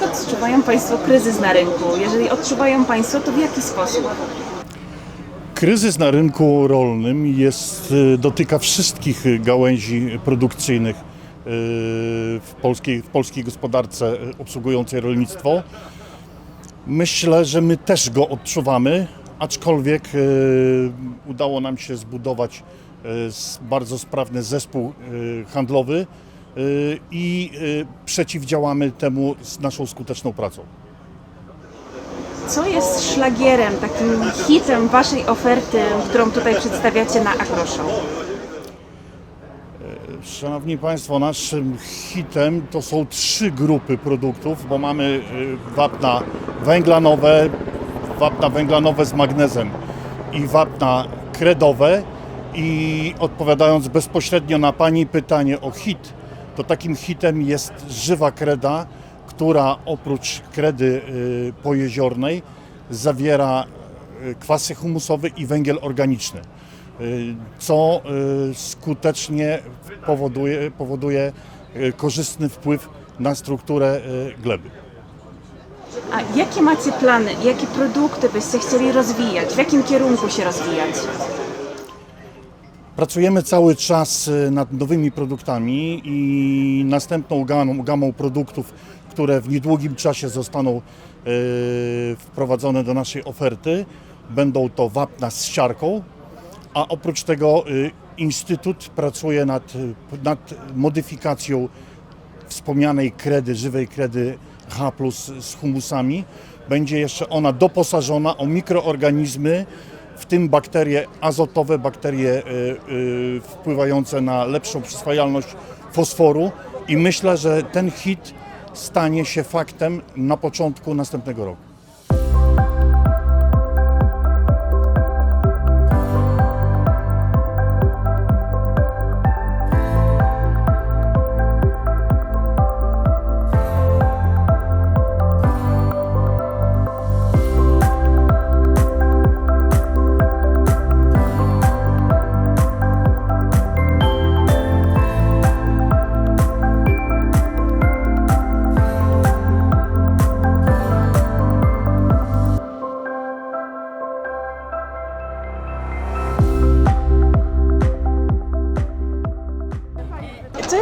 Jak odczuwają Państwo kryzys na rynku? Jeżeli odczuwają Państwo, to w jaki sposób? Kryzys na rynku rolnym jest, y, dotyka wszystkich gałęzi produkcyjnych y, w polskiej, w polskiej gospodarce obsługującej rolnictwo. Myślę, że my też go odczuwamy, aczkolwiek y, udało nam się zbudować bardzo sprawny zespół handlowy i y, przeciwdziałamy temu z naszą skuteczną pracą. Co jest szlagierem, takim hitem Waszej oferty, którą tutaj przedstawiacie na AgroShow? Szanowni Państwo, naszym hitem to są trzy grupy produktów, bo mamy y, wapna węglanowe, wapna węglanowe z magnezem i wapna kredowe. I odpowiadając bezpośrednio na Pani pytanie o hit, to takim hitem jest żywa kreda, która oprócz kredy y, pojeziornej zawiera y, kwasy humusowe i węgiel organiczny y, co skutecznie powoduje, powoduje korzystny wpływ na strukturę gleby. A jakie macie plany? Jakie produkty byście chcieli rozwijać? W jakim kierunku się rozwijać? Pracujemy cały czas y, nad nowymi produktami i następną gamą, gamą produktów, które w niedługim czasie zostaną y, wprowadzone do naszej oferty, będą to wapna z siarką, a oprócz tego y, Instytut pracuje nad, nad modyfikacją wspomnianej kredy, żywej kredy H z humusami. Będzie jeszcze ona doposażona o mikroorganizmy, w tym bakterie azotowe, bakterie y, y, wpływające na lepszą przyswajalność fosforu i myślę, że ten hit stanie się faktem na początku następnego roku.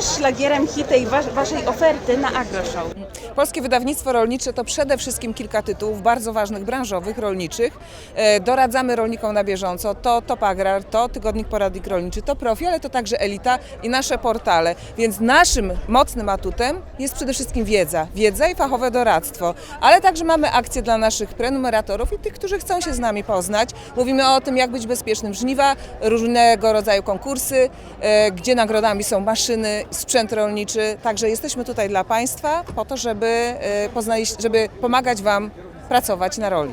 Jest szlagierem hitej wa- Waszej oferty na AgroShow? Polskie Wydawnictwo Rolnicze to przede wszystkim kilka tytułów bardzo ważnych, branżowych, rolniczych. E, Doradzamy rolnikom na bieżąco. To Top Agrar, to Tygodnik Poradnik Rolniczy, to Profi, ale to także Elita i nasze portale. Więc naszym mocnym atutem jest przede wszystkim wiedza. Wiedza i fachowe doradztwo. Ale także mamy akcje dla naszych prenumeratorów i tych, którzy chcą się z nami poznać. Mówimy o tym, jak być bezpiecznym żniwa, różnego rodzaju konkursy, e, gdzie nagrodami są maszyny, sprzęt rolniczy. Także jesteśmy tutaj dla Państwa po to, żeby, e, poznali, żeby pomagać Wam pracować na roli.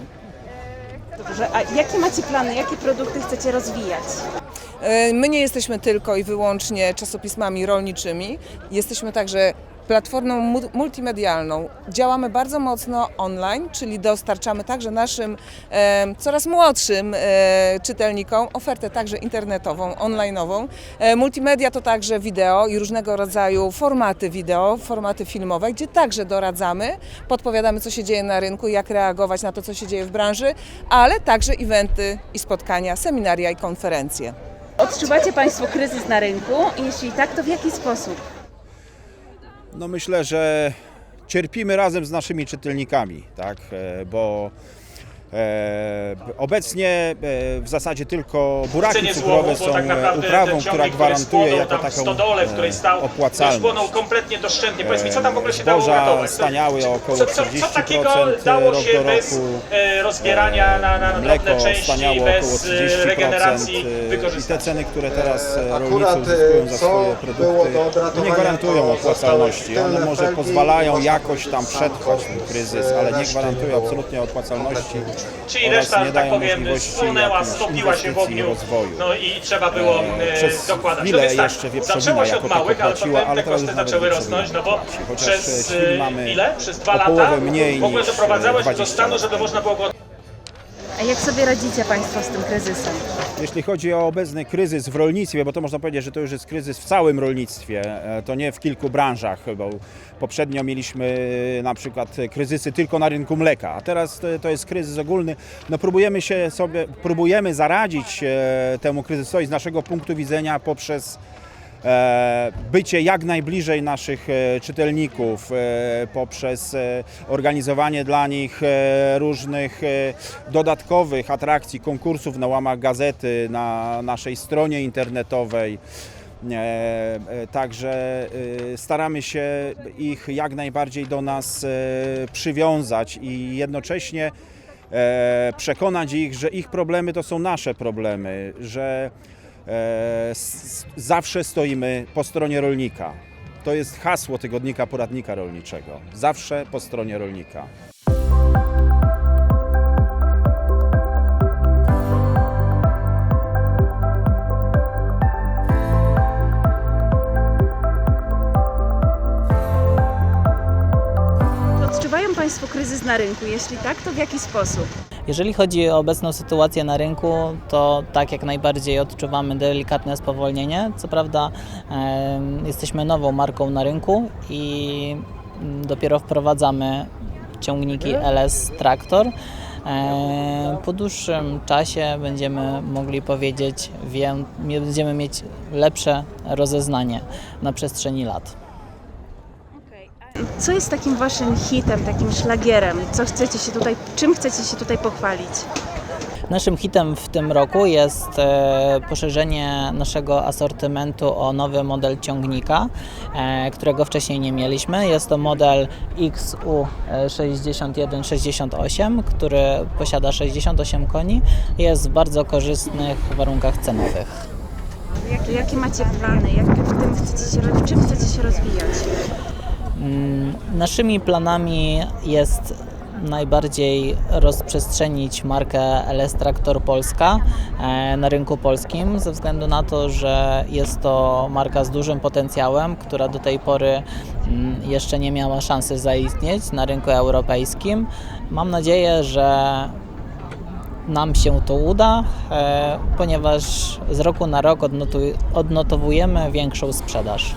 Dobrze, a jakie macie plany? Jakie produkty chcecie rozwijać? E, My nie jesteśmy tylko i wyłącznie czasopismami rolniczymi, jesteśmy także platformą mu- multimedialną. Działamy bardzo mocno online, czyli dostarczamy także naszym e, coraz młodszym e, czytelnikom ofertę także internetową, online'ową. E, multimedia to także wideo i różnego rodzaju formaty wideo, formaty filmowe, gdzie także doradzamy, podpowiadamy co się dzieje na rynku, jak reagować na to, co się dzieje w branży, ale także eventy i spotkania, seminaria i konferencje. Odczuwacie Państwo kryzys na rynku? Jeśli tak, to w jaki sposób? No myślę, że cierpimy razem z naszymi czytelnikami, tak, e, bo obecnie e, w zasadzie tylko buraki cukrowe są tak e, uprawą, która gwarantuje jako taką stodole, w której e, stał, opłacalność. spłonął kompletnie doszczętnie. Powiedz mi, co tam w ogóle się dało uratować? Co- staniały co- około co, co, co 30% takiego dało rok się do bez roku. e, rozbierania na, na, na Mleko drobne części, bez e, 30%. regeneracji e, I te ceny, które teraz e, rolnicy uzyskują e, za co swoje produkty, nie gwarantują opłacalności. One może pozwalają jakoś tam przetrwać ten kryzys, e, ale nie gwarantują absolutnie opłacalności. Czyli reszta, nie że tak powiem, spłonęła, stopiła się w ogniu no i trzeba było E, e, przez dokładać. No więc tak, zaczęło się od małych, ale potem te koszty zaczęły rosnąć, no bo przez e, ile? Przez dwa lata w ogóle niż, e, doprowadzałeś do 20 stanu, lat że to temu. można było go A jak sobie radzicie Państwo z tym kryzysem? Jeśli chodzi o obecny kryzys w rolnictwie, bo to można powiedzieć, że to już jest kryzys w całym rolnictwie, e, to nie w kilku branżach, bo poprzednio mieliśmy na przykład kryzysy tylko na rynku mleka, a teraz to- to jest kryzys ogólny. No próbujemy się sobie, próbujemy zaradzić e, temu kryzysowi z naszego punktu widzenia poprzez e, bycie jak najbliżej naszych e, czytelników, e, poprzez e, organizowanie dla nich e, różnych e, dodatkowych atrakcji, konkursów na łamach gazety, na naszej stronie internetowej. E, e, Także e, staramy się ich jak najbardziej do nas e, przywiązać i jednocześnie e, przekonać ich, że ich problemy to są nasze problemy, że e, zawsze stoimy po stronie rolnika. To jest hasło tygodnika poradnika rolniczego. Zawsze po stronie rolnika. Państwo kryzys na rynku? Jeśli tak, to w jaki sposób? Jeżeli chodzi o obecną sytuację na rynku, to tak jak najbardziej odczuwamy delikatne spowolnienie. Co prawda em, jesteśmy nową marką na rynku i mm, dopiero wprowadzamy ciągniki LS Traktor. E, Po dłuższym czasie będziemy mogli powiedzieć, wiem, będziemy mieć lepsze rozeznanie na przestrzeni lat. Co jest takim Waszym hitem, takim szlagierem? Co chcecie się tutaj, czym chcecie się tutaj pochwalić? Naszym hitem w tym roku jest e, poszerzenie naszego asortymentu o nowy model ciągnika, e, którego wcześniej nie mieliśmy. Jest to model XU6168, który posiada 68 koni jest w bardzo korzystnych warunkach cenowych. Jakie, jakie macie plany? Jak w tym chcecie się, w czym chcecie się rozwijać? Mm, Naszymi planami jest najbardziej rozprzestrzenić markę LS Traktor Polska e, na rynku polskim, ze względu na to, że jest to marka z dużym potencjałem, która do tej pory mm, jeszcze nie miała szansy zaistnieć na rynku europejskim. Mam nadzieję, że nam się to uda, e, ponieważ z roku na rok odnotowujemy większą sprzedaż.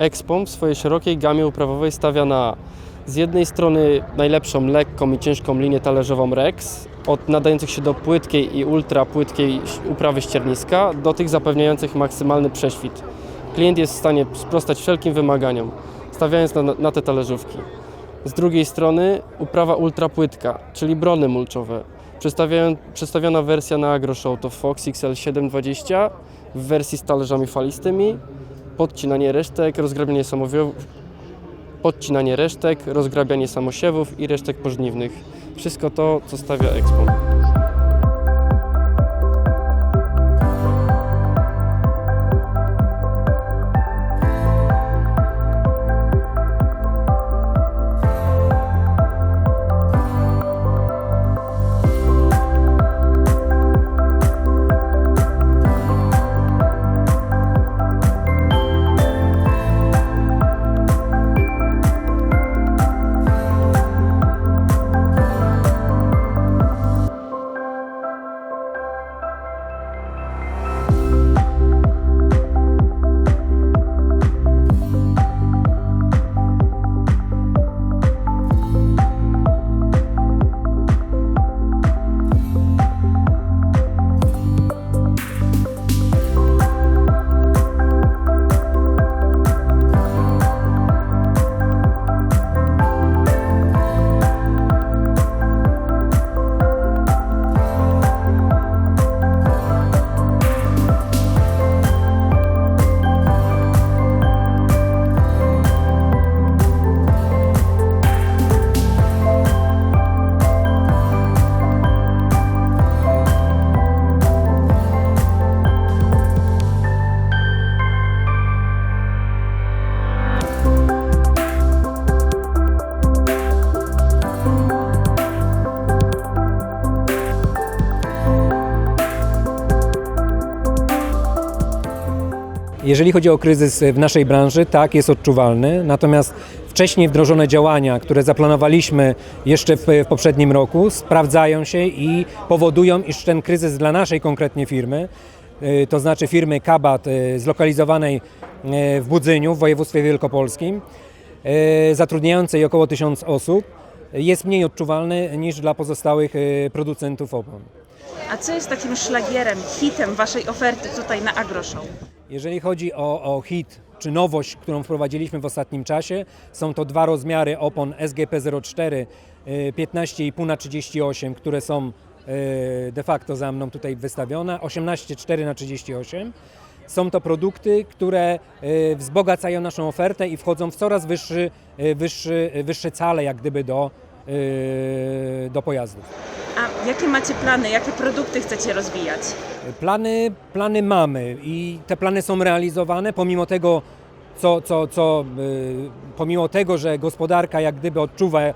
Expom w swojej szerokiej gamie uprawowej stawia na z jednej strony najlepszą lekką i ciężką linię talerzową Rex, od nadających się do płytkiej i ultra płytkiej uprawy ścierniska, do tych zapewniających maksymalny prześwit. Klient jest w stanie sprostać wszelkim wymaganiom, stawiając na, na te talerzówki. Z drugiej strony uprawa ultra płytka, czyli brony mulczowe. Przedstawiona wersja na AgroShow to Fox XL 720 w wersji z talerzami falistymi, podcinanie resztek, rozgrabianie samowiowów, podcinanie resztek, rozgrabianie samosiewów i resztek pożniwnych. Wszystko to, co stawia Expo. Jeżeli chodzi o kryzys w naszej branży, tak, jest odczuwalny, natomiast wcześniej wdrożone działania, które zaplanowaliśmy jeszcze w, w poprzednim roku, sprawdzają się i powodują, iż ten kryzys dla naszej konkretnie firmy, y, to znaczy firmy Kabat y, zlokalizowanej y, w Budzyniu w województwie wielkopolskim, zatrudniającej około 1000 osób, jest mniej odczuwalny niż dla pozostałych producentów opon. A co jest takim szlagierem, hitem waszej oferty tutaj na AgroShow? Jeżeli chodzi o, o hit czy nowość, którą wprowadziliśmy w ostatnim czasie, są to dwa rozmiary opon SGP04 y, 15,5 na 38, które są y, de facto za mną tutaj wystawione, 18,4 na 38. Są to produkty, które y, wzbogacają naszą ofertę i wchodzą w coraz wyższy, y, wyższy, wyższe cale jak gdyby do, y, do pojazdów. A jakie macie plany, jakie produkty chcecie rozwijać? Plany, plany mamy i te plany są realizowane pomimo tego, co, co, co y, pomimo tego, że gospodarka jak gdyby odczuwa y,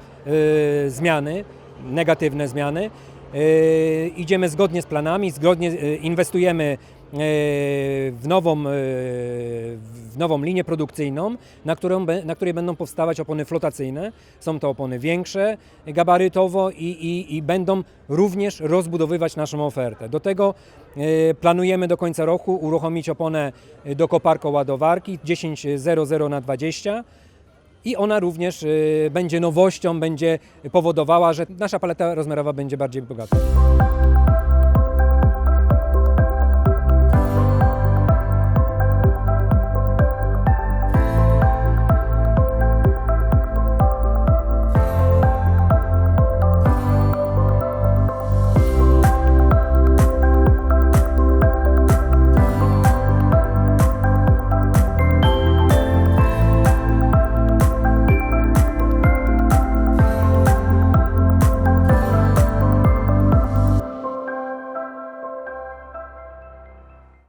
zmiany, negatywne zmiany, idziemy zgodnie z planami, zgodnie inwestujemy w nową, y, w nową linię produkcyjną, na, którą, na której będą powstawać opony flotacyjne. Są to opony większe gabarytowo i, i, i będą również rozbudowywać naszą ofertę. Do tego y, planujemy do końca roku uruchomić oponę do koparko ładowarki 10.00 na 20 i ona również y, będzie nowością, będzie powodowała, że nasza paleta rozmiarowa będzie bardziej bogata.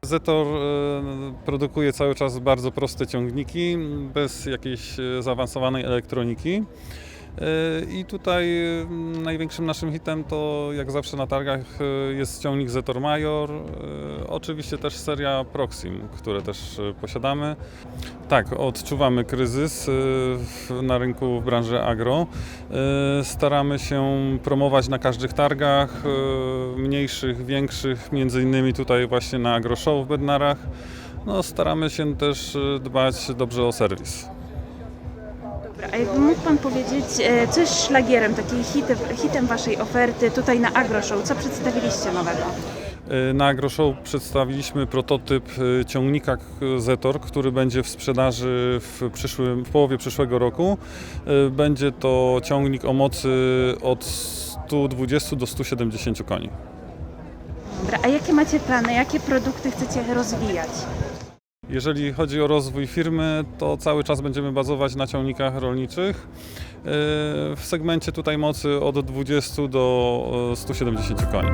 Zetor e, produkuje cały czas bardzo proste ciągniki, bez jakiejś e, zaawansowanej elektroniki. E, I tutaj e, największym naszym hitem to jak zawsze na targach e, jest ciągnik Zetor Major, e, oczywiście też seria Proxim, które też posiadamy. Tak, odczuwamy kryzys na rynku w branży agro. Staramy się promować na każdych targach, mniejszych, większych, między innymi tutaj właśnie na Agro Show w Bednarach. No, staramy się też dbać dobrze o serwis. A jakby mógł Pan powiedzieć, e, co jest szlagierem, takim hitem, hitem waszej oferty tutaj na AgroShow? Co przedstawiliście nowego? E, Na Agro Show przedstawiliśmy prototyp e, ciągnika Zetor, który będzie w sprzedaży w, przyszłym, w połowie przyszłego roku. Będzie to ciągnik o mocy od 120 do 170 koni. Dobra, a jakie macie plany, jakie produkty chcecie rozwijać? Jeżeli chodzi o rozwój firmy, to cały czas będziemy bazować na ciągnikach rolniczych. e, W segmencie tutaj mocy od 20 do e, 170 koni.